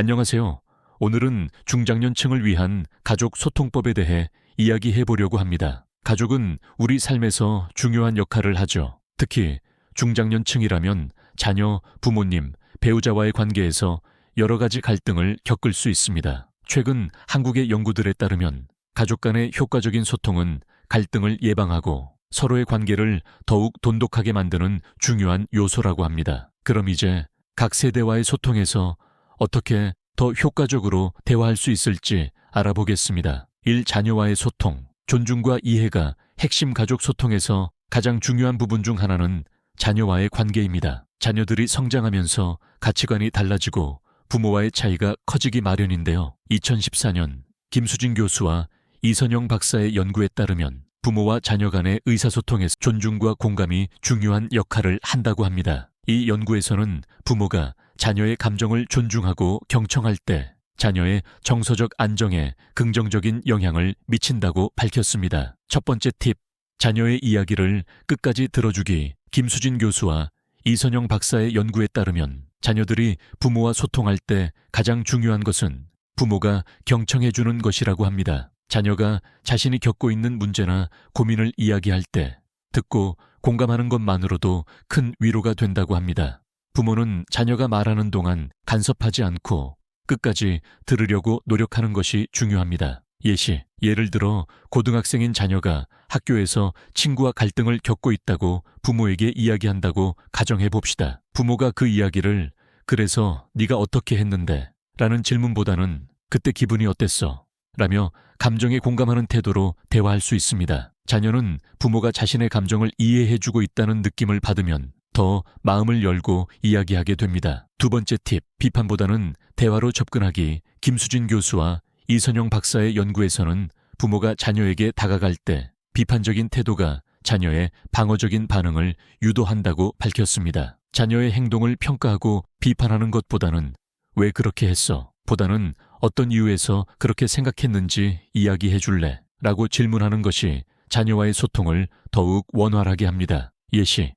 안녕하세요. 오늘은 중장년층을 위한 가족 소통법에 대해 이야기해 보려고 합니다. 가족은 우리 삶에서 중요한 역할을 하죠. 특히 중장년층이라면 자녀, 부모님, 배우자와의 관계에서 여러 가지 갈등을 겪을 수 있습니다. 최근 한국의 연구들에 따르면 가족 간의 효과적인 소통은 갈등을 예방하고 서로의 관계를 더욱 돈독하게 만드는 중요한 요소라고 합니다. 그럼 이제 각 세대와의 소통에서 어떻게 더 효과적으로 대화할 수 있을지 알아보겠습니다. 1. 자녀와의 소통. 존중과 이해가 핵심 가족 소통에서 가장 중요한 부분 중 하나는 자녀와의 관계입니다. 자녀들이 성장하면서 가치관이 달라지고 부모와의 차이가 커지기 마련인데요. 2014년 김수진 교수와 이선영 박사의 연구에 따르면 부모와 자녀 간의 의사소통에서 존중과 공감이 중요한 역할을 한다고 합니다. 이 연구에서는 부모가 자녀의 감정을 존중하고 경청할 때 자녀의 정서적 안정에 긍정적인 영향을 미친다고 밝혔습니다. 첫 번째 팁, 자녀의 이야기를 끝까지 들어주기. 김수진 교수와 이선영 박사의 연구에 따르면 자녀들이 부모와 소통할 때 가장 중요한 것은 부모가 경청해주는 것이라고 합니다. 자녀가 자신이 겪고 있는 문제나 고민을 이야기할 때 듣고 공감하는 것만으로도 큰 위로가 된다고 합니다. 부모는 자녀가 말하는 동안 간섭하지 않고 끝까지 들으려고 노력하는 것이 중요합니다. 예시, 예를 들어 고등학생인 자녀가 학교에서 친구와 갈등을 겪고 있다고 부모에게 이야기한다고 가정해 봅시다. 부모가 그 이야기를 그래서 네가 어떻게 했는데? 라는 질문보다는 그때 기분이 어땠어? 라며 감정에 공감하는 태도로 대화할 수 있습니다. 자녀는 부모가 자신의 감정을 이해해주고 있다는 느낌을 받으면 더 마음을 열고 이야기하게 됩니다. 두 번째 팁, 비판보다는 대화로 접근하기. 김수진 교수와 이선영 박사의 연구에서는 부모가 자녀에게 다가갈 때 비판적인 태도가 자녀의 방어적인 반응을 유도한다고 밝혔습니다. 자녀의 행동을 평가하고 비판하는 것보다는 왜 그렇게 했어? 보다는 어떤 이유에서 그렇게 생각했는지 이야기해 줄래? 라고 질문하는 것이 자녀와의 소통을 더욱 원활하게 합니다. 예시.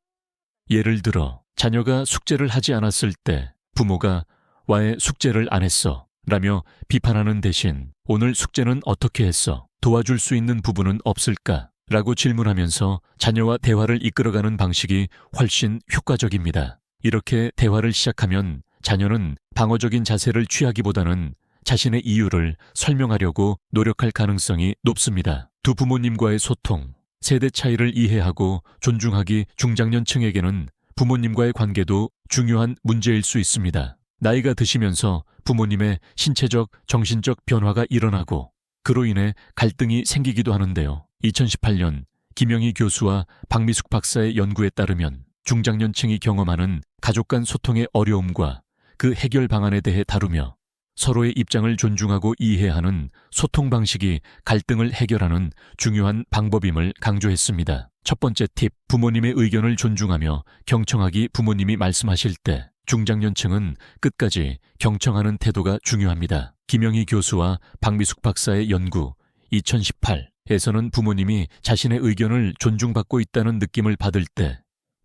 예를 들어, 자녀가 숙제를 하지 않았을 때 부모가 와의 숙제를 안 했어. 라며 비판하는 대신 오늘 숙제는 어떻게 했어? 도와줄 수 있는 부분은 없을까? 라고 질문하면서 자녀와 대화를 이끌어가는 방식이 훨씬 효과적입니다. 이렇게 대화를 시작하면 자녀는 방어적인 자세를 취하기보다는 자신의 이유를 설명하려고 노력할 가능성이 높습니다. 두 부모님과의 소통, 세대 차이를 이해하고 존중하기 중장년층에게는 부모님과의 관계도 중요한 문제일 수 있습니다. 나이가 드시면서 부모님의 신체적, 정신적 변화가 일어나고 그로 인해 갈등이 생기기도 하는데요. 2018년 김영희 교수와 박미숙 박사의 연구에 따르면 중장년층이 경험하는 가족 간 소통의 어려움과 그 해결 방안에 대해 다루며 서로의 입장을 존중하고 이해하는 소통 방식이 갈등을 해결하는 중요한 방법임을 강조했습니다. 첫 번째 팁, 부모님의 의견을 존중하며 경청하기 부모님이 말씀하실 때 중장년층은 끝까지 경청하는 태도가 중요합니다. 김영희 교수와 박미숙 박사의 연구 2018에서는 부모님이 자신의 의견을 존중받고 있다는 느낌을 받을 때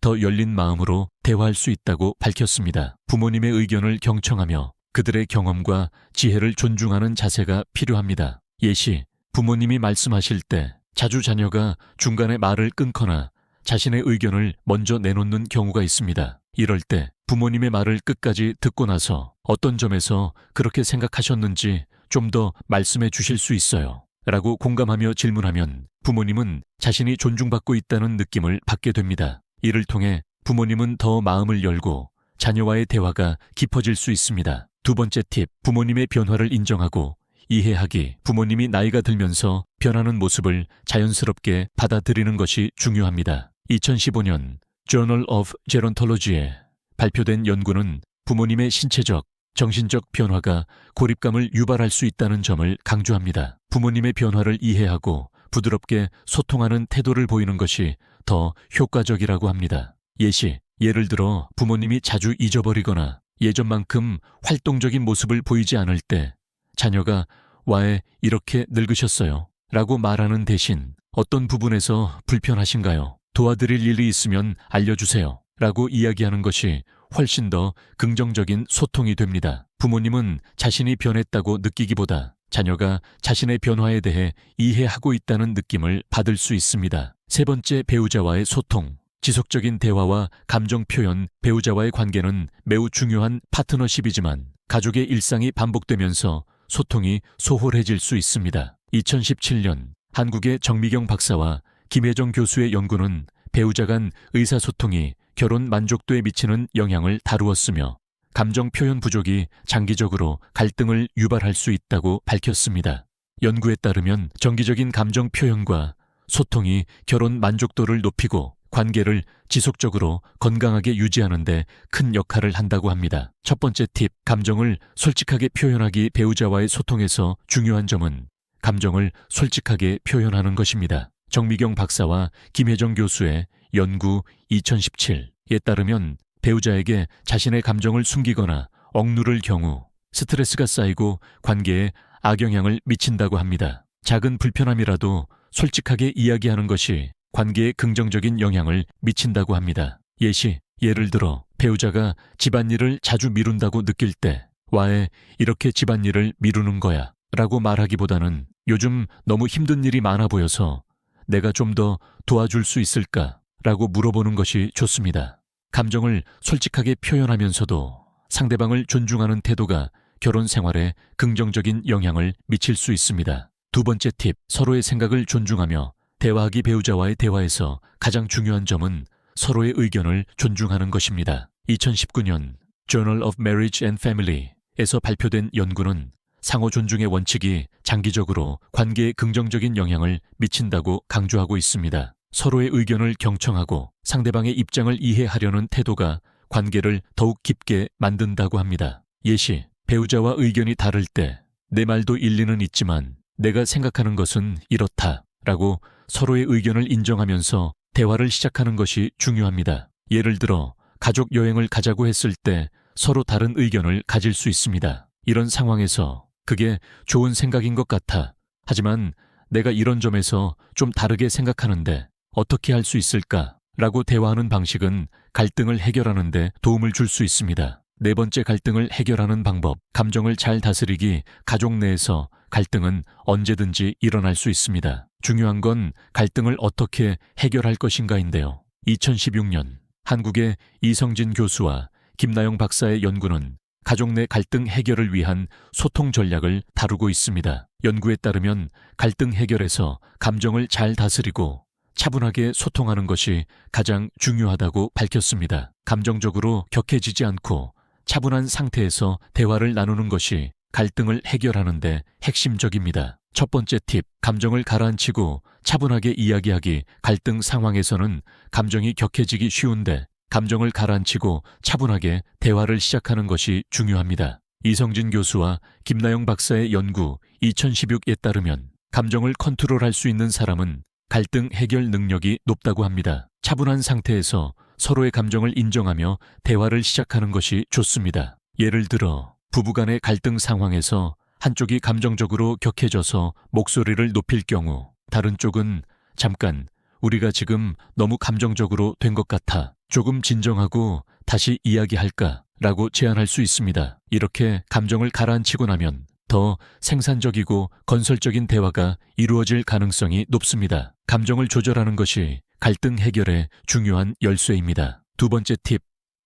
더 열린 마음으로 대화할 수 있다고 밝혔습니다. 부모님의 의견을 경청하며 그들의 경험과 지혜를 존중하는 자세가 필요합니다. 예시, 부모님이 말씀하실 때 자주 자녀가 중간에 말을 끊거나 자신의 의견을 먼저 내놓는 경우가 있습니다. 이럴 때 부모님의 말을 끝까지 듣고 나서 어떤 점에서 그렇게 생각하셨는지 좀 더 말씀해 주실 수 있어요. 라고 공감하며 질문하면 부모님은 자신이 존중받고 있다는 느낌을 받게 됩니다. 이를 통해 부모님은 더 마음을 열고 자녀와의 대화가 깊어질 수 있습니다. 두 번째 팁, 부모님의 변화를 인정하고 이해하기. 부모님이 나이가 들면서 변하는 모습을 자연스럽게 받아들이는 것이 중요합니다. 2015년 Journal of Gerontology에 발표된 연구는 부모님의 신체적, 정신적 변화가 고립감을 유발할 수 있다는 점을 강조합니다. 부모님의 변화를 이해하고 부드럽게 소통하는 태도를 보이는 것이 더 효과적이라고 합니다. 예시, 예를 들어 부모님이 자주 잊어버리거나 예전만큼 활동적인 모습을 보이지 않을 때 자녀가 와에 이렇게 늙으셨어요. 라고 말하는 대신 어떤 부분에서 불편하신가요? 도와드릴 일이 있으면 알려주세요. 라고 이야기하는 것이 훨씬 더 긍정적인 소통이 됩니다. 부모님은 자신이 변했다고 느끼기보다 자녀가 자신의 변화에 대해 이해하고 있다는 느낌을 받을 수 있습니다. 세 번째 배우자와의 소통. 지속적인 대화와 감정 표현, 배우자와의 관계는 매우 중요한 파트너십이지만 가족의 일상이 반복되면서 소통이 소홀해질 수 있습니다. 2017년 한국의 정미경 박사와 김혜정 교수의 연구는 배우자 간 의사소통이 결혼 만족도에 미치는 영향을 다루었으며 감정 표현 부족이 장기적으로 갈등을 유발할 수 있다고 밝혔습니다. 연구에 따르면 정기적인 감정 표현과 소통이 결혼 만족도를 높이고 관계를 지속적으로 건강하게 유지하는데 큰 역할을 한다고 합니다. 첫 번째 팁, 감정을 솔직하게 표현하기 배우자와의 소통에서 중요한 점은 감정을 솔직하게 표현하는 것입니다. 정미경 박사와 김혜정 교수의 연구 2017에 따르면 배우자에게 자신의 감정을 숨기거나 억누를 경우 스트레스가 쌓이고 관계에 악영향을 미친다고 합니다. 작은 불편함이라도 솔직하게 이야기하는 것이 관계에 긍정적인 영향을 미친다고 합니다. 예시, 예를 들어 배우자가 집안일을 자주 미룬다고 느낄 때 와에 이렇게 집안일을 미루는 거야 라고 말하기보다는 요즘 너무 힘든 일이 많아 보여서 내가 좀 더 도와줄 수 있을까 라고 물어보는 것이 좋습니다. 감정을 솔직하게 표현하면서도 상대방을 존중하는 태도가 결혼 생활에 긍정적인 영향을 미칠 수 있습니다. 두 번째 팁, 서로의 생각을 존중하며 대화하기 배우자와의 대화에서 가장 중요한 점은 서로의 의견을 존중하는 것입니다. 2019년 Journal of Marriage and Family에서 발표된 연구는 상호 존중의 원칙이 장기적으로 관계에 긍정적인 영향을 미친다고 강조하고 있습니다. 서로의 의견을 경청하고 상대방의 입장을 이해하려는 태도가 관계를 더욱 깊게 만든다고 합니다. 예시, 배우자와 의견이 다를 때 내 말도 일리는 있지만 내가 생각하는 것은 이렇다 라고 서로의 의견을 인정하면서 대화를 시작하는 것이 중요합니다. 예를 들어 가족 여행을 가자고 했을 때 서로 다른 의견을 가질 수 있습니다. 이런 상황에서 그게 좋은 생각인 것 같아. 하지만 내가 이런 점에서 좀 다르게 생각하는데 어떻게 할 수 있을까? 라고 대화하는 방식은 갈등을 해결하는데 도움을 줄 수 있습니다. 네 번째 갈등을 해결하는 방법, 감정을 잘 다스리기 가족 내에서 갈등은 언제든지 일어날 수 있습니다. 중요한 건 갈등을 어떻게 해결할 것인가인데요. 2016년 한국의 이성진 교수와 김나영 박사의 연구는 가족 내 갈등 해결을 위한 소통 전략을 다루고 있습니다. 연구에 따르면 갈등 해결에서 감정을 잘 다스리고 차분하게 소통하는 것이 가장 중요하다고 밝혔습니다. 감정적으로 격해지지 않고 차분한 상태에서 대화를 나누는 것이 갈등을 해결하는데 핵심적입니다. 첫 번째 팁, 감정을 가라앉히고 차분하게 이야기하기. 갈등 상황에서는 감정이 격해지기 쉬운데 감정을 가라앉히고 차분하게 대화를 시작하는 것이 중요합니다. 이성진 교수와 김나영 박사의 연구 2016에 따르면 감정을 컨트롤할 수 있는 사람은 갈등 해결 능력이 높다고 합니다. 차분한 상태에서 서로의 감정을 인정하며 대화를 시작하는 것이 좋습니다. 예를 들어 부부간의 갈등 상황에서 한쪽이 감정적으로 격해져서 목소리를 높일 경우 다른 쪽은 잠깐 우리가 지금 너무 감정적으로 된 것 같아 조금 진정하고 다시 이야기할까 라고 제안할 수 있습니다. 이렇게 감정을 가라앉히고 나면 더 생산적이고 건설적인 대화가 이루어질 가능성이 높습니다. 감정을 조절하는 것이 갈등 해결의 중요한 열쇠입니다. 두 번째 팁.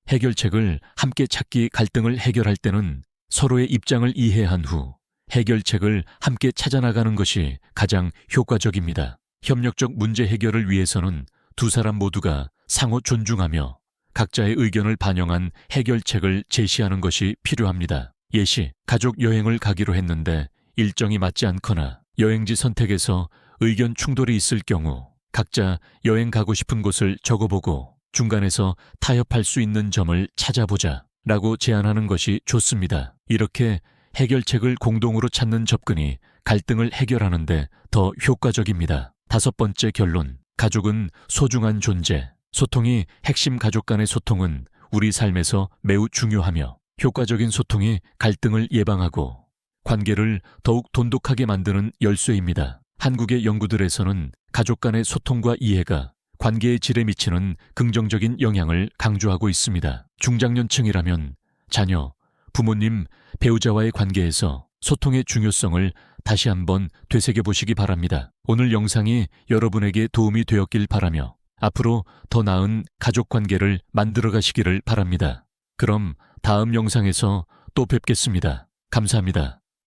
해결책을 함께 찾기 갈등을 해결할 때는 서로의 입장을 이해한 후 해결책을 함께 찾아나가는 것이 가장 효과적입니다. 협력적 문제 해결을 위해서는 두 사람 모두가 상호 존중하며 각자의 의견을 반영한 해결책을 제시하는 것이 필요합니다. 예시, 가족 여행을 가기로 했는데 일정이 맞지 않거나 여행지 선택에서 의견 충돌이 있을 경우 각자 여행 가고 싶은 곳을 적어보고 중간에서 타협할 수 있는 점을 찾아보자 라고 제안하는 것이 좋습니다. 이렇게 해결책을 공동으로 찾는 접근이 갈등을 해결하는데 더 효과적입니다. 다섯 번째 결론. 가족은 소중한 존재. 소통이 핵심 가족 간의 소통은 우리 삶에서 매우 중요하며 효과적인 소통이 갈등을 예방하고 관계를 더욱 돈독하게 만드는 열쇠입니다. 한국의 연구들에서는 가족 간의 소통과 이해가 관계의 질에 미치는 긍정적인 영향을 강조하고 있습니다. 중장년층이라면 자녀, 부모님, 배우자와의 관계에서 소통의 중요성을 다시 한번 되새겨 보시기 바랍니다. 오늘 영상이 여러분에게 도움이 되었길 바라며 앞으로 더 나은 가족 관계를 만들어 가시기를 바랍니다. 그럼 다음 영상에서 또 뵙겠습니다. 감사합니다.